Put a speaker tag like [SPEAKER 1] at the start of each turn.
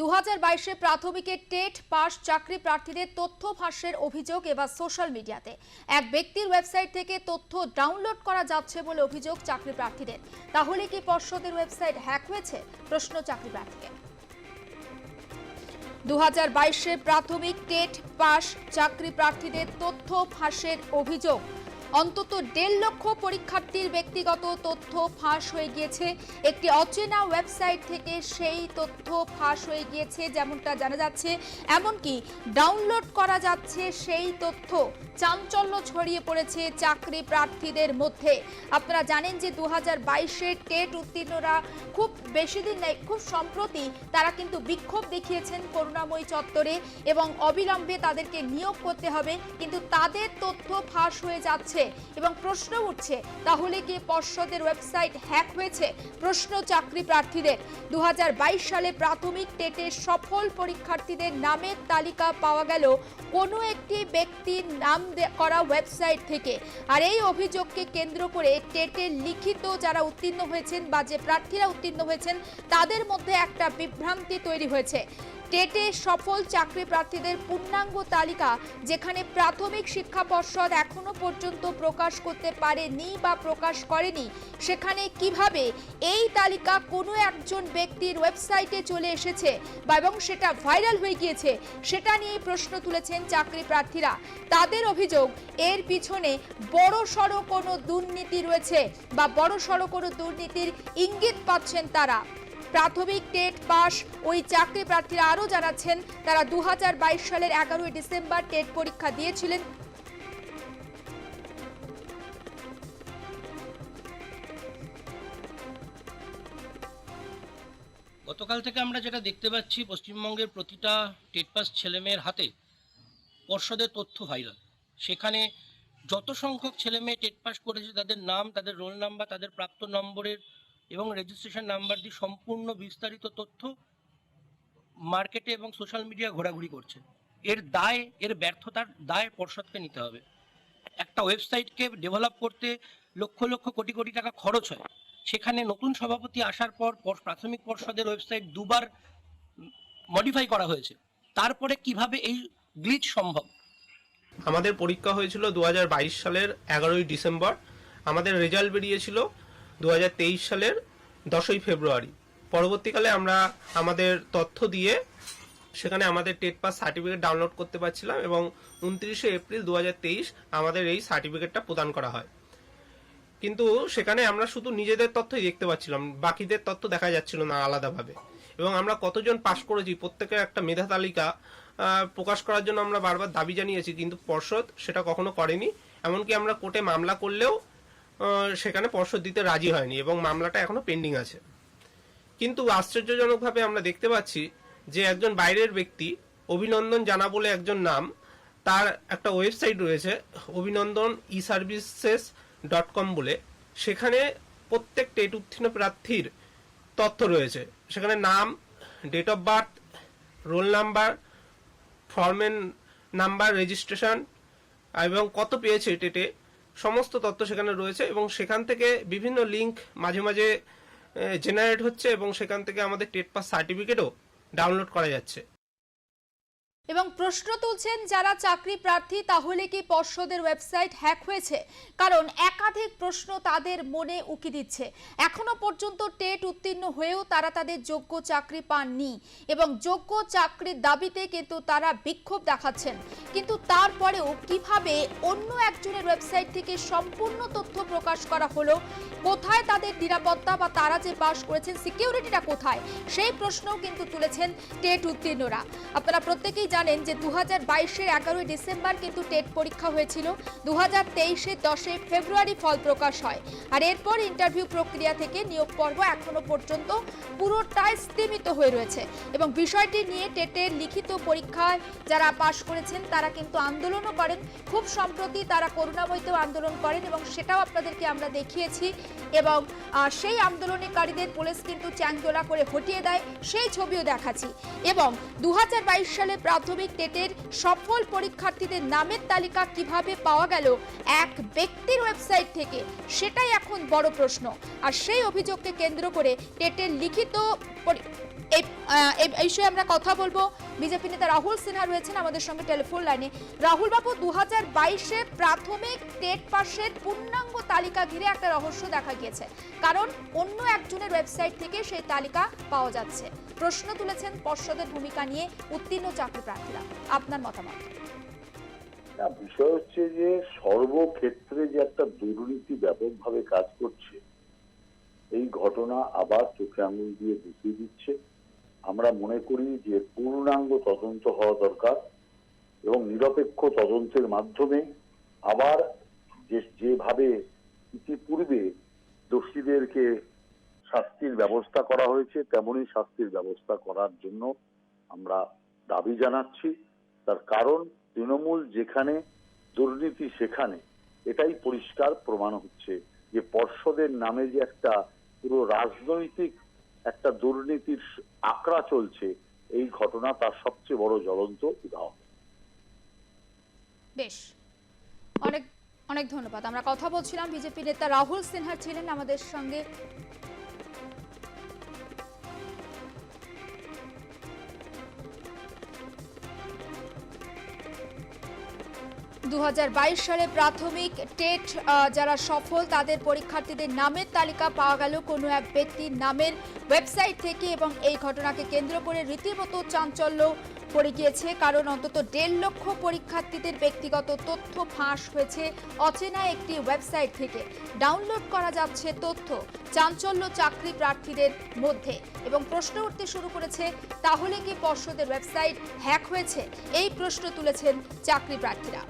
[SPEAKER 1] দু হাজার বাইশে প্রাথমিকের টেট পাস চাকরি প্রার্থীদের তথ্য ফাঁসের অভিযোগ এবার সোশ্যাল মিডিয়াতে। এক ব্যক্তির ওয়েবসাইট থেকে তথ্য ডাউনলোড করা যাচ্ছে বলে অভিযোগ চাকরি প্রার্থীদের। তাহলে কি পর্ষদের ওয়েবসাইট হ্যাক হয়েছে? প্রশ্ন চাকরি প্রার্থীকে। দু হাজার বাইশে প্রাথমিক টেট পাস চাকরি প্রার্থীদের তথ্য ফাঁসের অভিযোগ। অন্তত দেড় লক্ষ পরীক্ষার্থীর ব্যক্তিগত তথ্য ফাঁস হয়ে গিয়েছে। একটি অচেনা ওয়েবসাইট থেকে সেই তথ্য ফাঁস হয়ে গিয়েছে যেমনটা জানা যাচ্ছে। এমনকি ডাউনলোড করা যাচ্ছে সেই তথ্য। চাঞ্চল্য ছড়িয়ে পড়েছে চাকরি প্রার্থীদের মধ্যে। আপনারা জানেন যে দু হাজার বাইশের টেট উত্তীর্ণরা খুব বেশি দিন নেই, খুব সম্প্রতি তারা কিন্তু বিক্ষোভ দেখিয়েছেন করুণাময়ী চত্বরে এবং অবিলম্বে তাদেরকে নিয়োগ করতে হবে। কিন্তু তাদের তথ্য ফাঁস হয়ে যাচ্ছে এবং প্রশ্ন উঠছে, তাহলে কি পর্ষদের ওয়েবসাইট হ্যাক হয়েছে? প্রশ্ন চাকরি প্রার্থীদের দু হাজার বাইশ সালে প্রাথমিক টেটের সফল পরীক্ষার্থীদের নামের তালিকা পাওয়া গেল কোনো একটি ব্যক্তির নাম করা ওয়েবসাইট থেকে। আর এই অভিযোগকে কেন্দ্র করে টেটের লিখিত যারা উত্তীর্ণ হয়েছেন বা যে প্রার্থীরা উত্তীর্ণ হয়েছেন, তাদের মধ্যে একটা বিভ্রান্তি তৈরি হয়েছে। টেটে সফল চাকরি প্রার্থীদের পূর্ণাঙ্গ তালিকা, যেখানে প্রাথমিক শিক্ষা পর্ষদ এখনও পর্যন্ত প্রকাশ করতে পারেনি বা প্রকাশ করেনি, সেখানে কীভাবে এই তালিকা কোনো একজন ব্যক্তির ওয়েবসাইটে চলে এসেছে বা এবং সেটা ভাইরাল হয়ে গিয়েছে, সেটা নিয়ে প্রশ্ন তুলেছেন চাকরি প্রার্থীরা। তাদের অভিযোগ, এর পিছনে বড় সড়ো কোনো দুর্নীতি রয়েছে বা বড় সড়ো কোনো দুর্নীতির ইঙ্গিত পাচ্ছেন তারা। প্রাথমিক টেট পাস। ওই চাকরি প্রার্থীরা আরও জানাচ্ছেন, তারা দুই হাজার বাইশ সালের এগারোই ডিসেম্বর টেট পরীক্ষা দিয়েছিলেন।
[SPEAKER 2] গতকাল থেকে আমরা যেটা দেখতে পাচ্ছি, পশ্চিমবঙ্গের প্রতিটা টেট পাস ছেলেমেয়ের হাতে পর্ষদের তথ্য ভাইরাল। সেখানে যত সংখ্যক ছেলেমেয়ে টেট পাস করেছে, তাদের নাম, তাদের রোল নাম্বার, তাদের প্রাপ্ত নম্বরের এবং রেজিস্ট্রেশন নাম্বার দিয়ে সম্পূর্ণ বিস্তারিত তথ্য মার্কেটে এবং সোশ্যাল মিডিয়া ঘোরাঘুরি করছে। এর দায়, এর ব্যর্থতার দায় পর্ষদকে নিতে হবে। একটা ওয়েবসাইটকে ডেভেলপ করতে লক্ষ লক্ষ কোটি কোটি টাকা খরচ হয়। সেখানে নতুন সভাপতি আসার পর পর- প্রাথমিক পর্ষদের ওয়েবসাইট দুবার মডিফাই করা হয়েছে। তারপরে কীভাবে এই গ্লিচ সম্ভব?
[SPEAKER 3] আমাদের পরীক্ষা হয়েছিল দু হাজার বাইশ সালের এগারোই ডিসেম্বর। আমাদের রেজাল্ট বেরিয়েছিল দু হাজার তেইশ সালের দশই ফেব্রুয়ারি। পরবর্তীকালে আমরা আমাদের তথ্য দিয়ে সেখানে আমাদের টেট পাস সার্টিফিকেট ডাউনলোড করতে পারছিলাম এবং উনত্রিশে এপ্রিল দুহাজার তেইশ আমাদের এই সার্টিফিকেটটা প্রদান করা হয়। কিন্তু সেখানে আমরা শুধু নিজেদের তথ্যই দেখতে পাচ্ছিলাম, বাকিদের তথ্য দেখা যাচ্ছিল না আলাদাভাবে। এবং আমরা কতজন পাশ করেছি, প্রত্যেকের একটা মেধা তালিকা প্রকাশ করার জন্য আমরা বারবার দাবি জানিয়েছি, কিন্তু পর্ষদ সেটা কখনো করেনি। এমনকি আমরা কোর্টে মামলা করলেও সেখানে পর্ষদ দিতে রাজি হয়নি এবং মামলাটা এখনও পেন্ডিং আছে। কিন্তু আশ্চর্যজনকভাবে আমরা দেখতে পাচ্ছি যে একজন বাইরের ব্যক্তি অভিনন্দন জানা বলে একজন নাম, তার একটা ওয়েবসাইট রয়েছে, অভিনন্দন ই সার্ভিসেস ডট কম বলে। সেখানে প্রত্যেক টেট উত্তীর্ণ প্রার্থীর তথ্য রয়েছে। সেখানে নাম date of birth roll number ফর্মের নাম্বার রেজিস্ট্রেশন এবং কত পেয়েছে টেটে সমস্ত তথ্য সেখানে রয়েছে এবং সেখান থেকে বিভিন্ন লিংক মাঝে মাঝে জেনারেট হচ্ছে এবং সেখান থেকে আমাদের টেট পাস সার্টিফিকেটও ডাউনলোড করা যাচ্ছে।
[SPEAKER 1] এবং প্রশ্ন তুলছেন, যারা চাকরি প্রার্থী, তাহলে কি পর্ষদের ওয়েবসাইট হ্যাক হয়েছে? কারণ একাধিক প্রশ্ন তাদের মনে উকি দিচ্ছে। এখনও পর্যন্ত টেট উত্তীর্ণ হয়েও তারা তাদের যোগ্য চাকরি পাননি এবং যোগ্য চাকরির দাবিতে কিন্তু তারা বিক্ষোভ দেখাচ্ছেন। কিন্তু তারপরেও কীভাবে অন্য একজনের ওয়েবসাইট থেকে সম্পূর্ণ তথ্য প্রকাশ করা হলো, কোথায় তাদের নিরাপত্তা বা তারা যে পাশ করেছেন সিকিউরিটিটা কোথায়? সেই প্রশ্নও কিন্তু তুলেছেন টেট উত্তীর্ণরা। আপনারা প্রত্যেকেই জানেন যে দু হাজার বাইশের এগারোই ডিসেম্বর কিন্তু টেট পরীক্ষা হয়েছিল। দু হাজার তেইশের দশই ফেব্রুয়ারি ফল প্রকাশ হয়। আর এরপর ইন্টারভিউ প্রক্রিয়া থেকে নিয়োগ পর্ব এখনও পর্যন্ত পুরোটাই স্থিমিত হয়ে রয়েছে। এবং বিষয়টি নিয়ে টেটের লিখিত পরীক্ষায় যারা পাশ করেছেন, তারা কিন্তু আন্দোলনও করেন। খুব সম্প্রতি তারা করুণাময়তেও আন্দোলন করেন এবং সেটাও আপনাদেরকে আমরা দেখিয়েছি। এবং সেই আন্দোলনকারীদের পুলিশ কিন্তু চ্যাংদোলা করে হটিয়ে দেয়, সেই ছবিও দেখাচ্ছি। এবং দু হাজার বাইশ সালে প্রাথমিক টেটের সফল পরীক্ষার্থীদের নামের তালিকা কীভাবে পাওয়া গেল এক ব্যক্তির ওয়েবসাইট থেকে, সেটাই এখন বড় প্রশ্ন। আর সেই অভিযোগকে কেন্দ্র করে টেটের লিখিত এই বিষয়ে আমরা কথা বলব। বিজেপি নেতা রাহুল সিনহা রয়েছেন আমাদের সঙ্গে টেলিফোন লাইনে। রাহুল বাবু দু হাজার বাইশে প্রাথমিক টেট পাশের পূর্ণাঙ্গ তালিকা ঘিরে একটা রহস্য দেখা গিয়েছে। কারণ অন্য একজনের ওয়েবসাইট থেকে সেই তালিকা পাওয়া যাচ্ছে। প্রশ্ন তুলেছেন পর্ষদের ভূমিকা নিয়ে উত্তীর্ণ চাকরি প্রার্থীরা। আপনার মতামত?
[SPEAKER 4] বিষয় হচ্ছে যে সর্বক্ষেত্রে যে একটা দুর্নীতি ব্যাপকভাবে কাজ করছে, এই ঘটনা আবার চোখে আঙুল দিয়ে দেখিয়ে দিচ্ছে। আমরা মনে করি যে পূর্ণাঙ্গ তদন্ত হওয়া দরকার এবং নিরপেক্ষ তদন্তের মাধ্যমে আবার যে, যেভাবে ইতিপূর্বে দোষীদেরকে শাস্তির ব্যবস্থা করা হয়েছে, তেমনই শাস্তির ব্যবস্থা করার জন্য আমরা দাবি জানাচ্ছি। তার কারণ তৃণমূল যেখানে, দুর্নীতি সেখানে, এটাই পরিষ্কার প্রমাণ হচ্ছে যে পর্ষদের নামে যে একটা পুরো রাজনৈতিক একটা দুর্নীতির আকড়া চলছে, এই ঘটনা তার সবচেয়ে বড় জ্বলন্ত উদাহরণ।
[SPEAKER 1] বেশ। অনেক অনেক ধন্যবাদ। আমরা কথা বলছিলাম বিজেপি নেতা রাহুল সিনহা ছিলেন আমাদের সঙ্গে। দু হাজার বাইশ সালে প্রাথমিক টেট যারা সফল, তাদের পরীক্ষার্থীদের নামের তালিকা পাওয়া গেল কোনো এক ব্যক্তির নামের ওয়েবসাইট থেকে এবং এই ঘটনাকে কেন্দ্র করে রীতিমতো চাঞ্চল্য পড়ে গিয়েছে, কারণ অন্তত দেড় লক্ষ পরীক্ষার্থীদের ব্যক্তিগত তথ্য ফাঁস হয়েছে অচেনা একটি ওয়েবসাইট থেকে। ডাউনলোড করা যাচ্ছে তথ্য, চাঞ্চল্য চাকরি প্রার্থীদের মধ্যে। এবং প্রশ্ন উঠতে শুরু করেছে, তাহলে কি পর্ষদের ওয়েবসাইট হ্যাক হয়েছে? এই প্রশ্ন তুলেছেন চাকরি প্রার্থীরা।